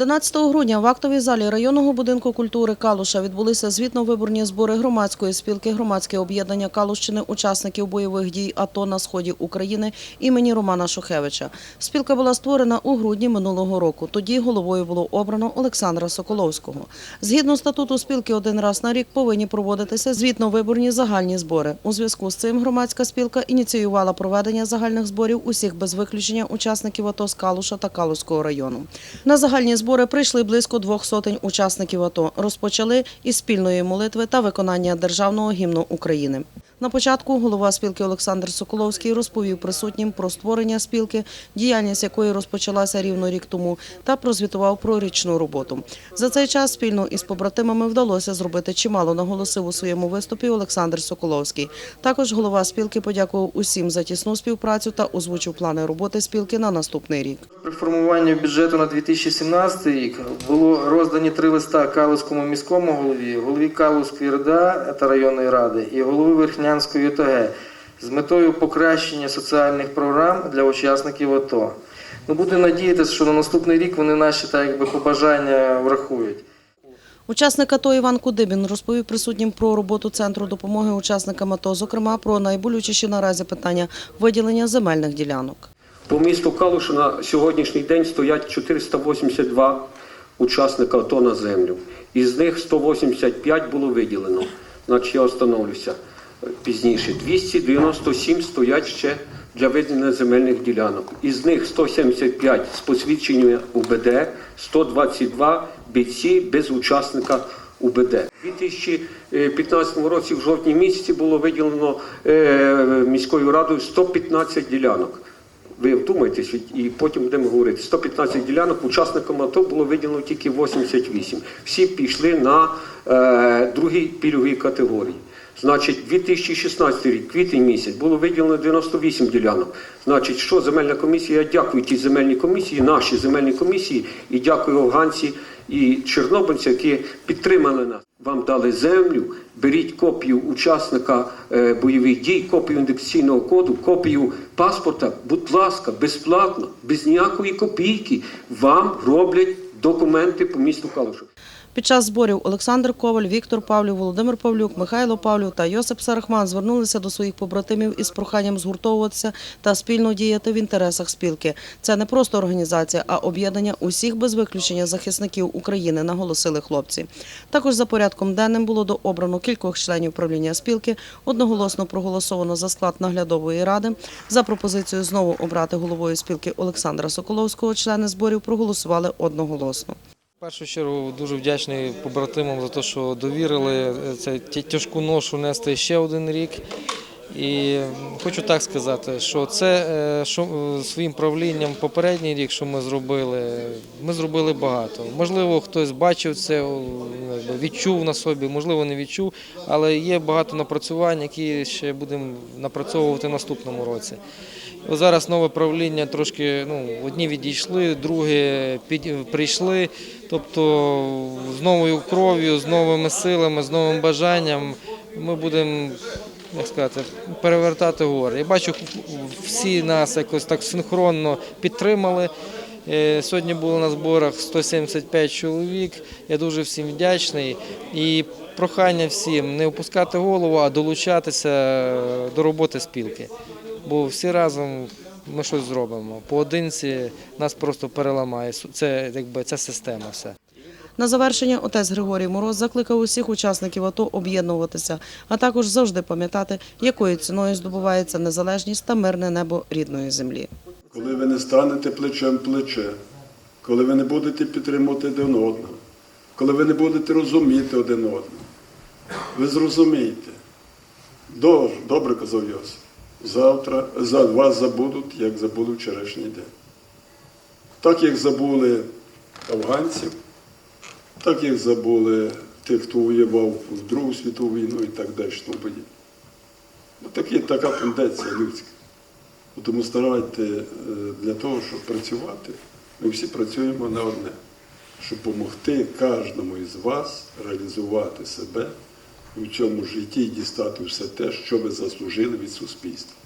11 грудня в актовій залі районного будинку культури Калуша відбулися звітно-виборні збори громадської спілки громадське об'єднання Калущини учасників бойових дій АТО на сході України імені Романа Шухевича. Спілка була створена у грудні минулого року. Тоді головою було обрано Олександра Соколовського. Згідно статуту спілки, один раз на рік повинні проводитися звітно-виборні загальні збори. У зв'язку з цим громадська спілка ініціювала проведення загальних зборів усіх без виключення учасників АТО з Калуша та Калуського району. На загальні збори прийшли близько двох сотень учасників АТО. Розпочали із спільної молитви та виконання державного гімну України. На початку голова спілки Олександр Соколовський розповів присутнім про створення спілки, діяльність якої розпочалася рівно рік тому, та прозвітував про річну роботу. За цей час спільно із побратимами вдалося зробити чимало, наголосив у своєму виступі Олександр Соколовський. Також голова спілки подякував усім за тісну співпрацю та озвучив плани роботи спілки на наступний рік. При формуванні бюджету на 2017 рік було роздані три листа Калузькому міському голові, голові Калузької РДА та районної ради і голови Верхнянської ОТГ з метою покращення соціальних програм для учасників АТО. Ну, будемо надіятися, що на наступний рік вони наші так якби побажання врахують. Учасник АТО Іван Кудибін розповів присутнім про роботу центру допомоги учасникам АТО, зокрема про найболючіші наразі питання виділення земельних ділянок. По місту Калушу на сьогоднішній день стоять 482 учасника АТО на землю. Із них 185 було виділено. Значить, я остановлюся пізніше. 297 стоять ще для виділення земельних ділянок. Із них 175 з посвідченням УБД, 122 бійці без учасника УБД. У 2015 році в жовтні місяці було виділено е, міською радою 115 ділянок. Ви вдумайтесь, і потім будемо говорити. 115 ділянок учасникам АТО було виділено тільки 88. Всі пішли на е, другій пільговій категорії. Значить, 2016 рік, квітень місяць, було виділено 98 ділянок. Значить, що земельна комісія? Я дякую тій земельній комісії, нашій земельній комісії, і дякую афганці і чорнобильці, які підтримали нас. Вам дали землю, беріть копію учасника е, бойових дій, копію індексаційного коду, копію паспорта. Будь ласка, безплатно, без ніякої копійки. Вам роблять документи по місту Калушу. Під час зборів Олександр Коваль, Віктор Павлів, Володимир Павлюк, Михайло Павлів та Йосип Сарахман звернулися до своїх побратимів із проханням згуртовуватися та спільно діяти в інтересах спілки. Це не просто організація, а об'єднання усіх без виключення захисників України, наголосили хлопці. Також за порядком денним було дообрано кількох членів правління спілки. Одноголосно проголосовано за склад наглядової ради. За пропозицію знову обрати головою спілки Олександра Соколовського члени зборів проголосували одноголосно. В першу чергу дуже вдячний побратимам за те, що довірили е, це тяжку ношу нести ще один рік. І хочу так сказати, що це е, що е, своїм правлінням попередній рік, що ми зробили, ми зробили багато. Можливо, хтось бачив це, відчув на собі, можливо, не відчув, але є багато напрацювань, які ще будемо напрацьовувати в наступному році. Зараз нове правління трошки ну, одні відійшли, другі під, прийшли. Тобто з новою кров'ю, з новими силами, з новим бажанням ми будемо як сказати, перевертати гори. Я бачу, всі нас якось так синхронно підтримали. Е, Сьогодні було на зборах 175 чоловік. Я дуже всім вдячний. І прохання всім не опускати голову, а долучатися до роботи спілки. Бо всі разом ми щось зробимо. Поодинці нас просто переламає. Це якби ця система все. На завершення отець Григорій Мороз закликав усіх учасників АТО об'єднуватися, а також завжди пам'ятати, якою ціною здобувається незалежність та мирне небо рідної землі. коли ви не станете плечем плече, коли ви не будете підтримувати один одного, коли ви не будете розуміти один одного, ви зрозумієте. Добре, добре казав Йосип. Завтра за вас забудуть, як забули вчорашній день. Так як забули афганців, так як забули тих, хто воював в Другу світову війну і так далі. тому. Ну, така тенденція людська. Тому старайте е, для того, щоб працювати, ми всі працюємо на одне, щоб допомогти кожному із вас реалізувати себе в цьому житті і дістати все те, що ви заслужили від суспільства.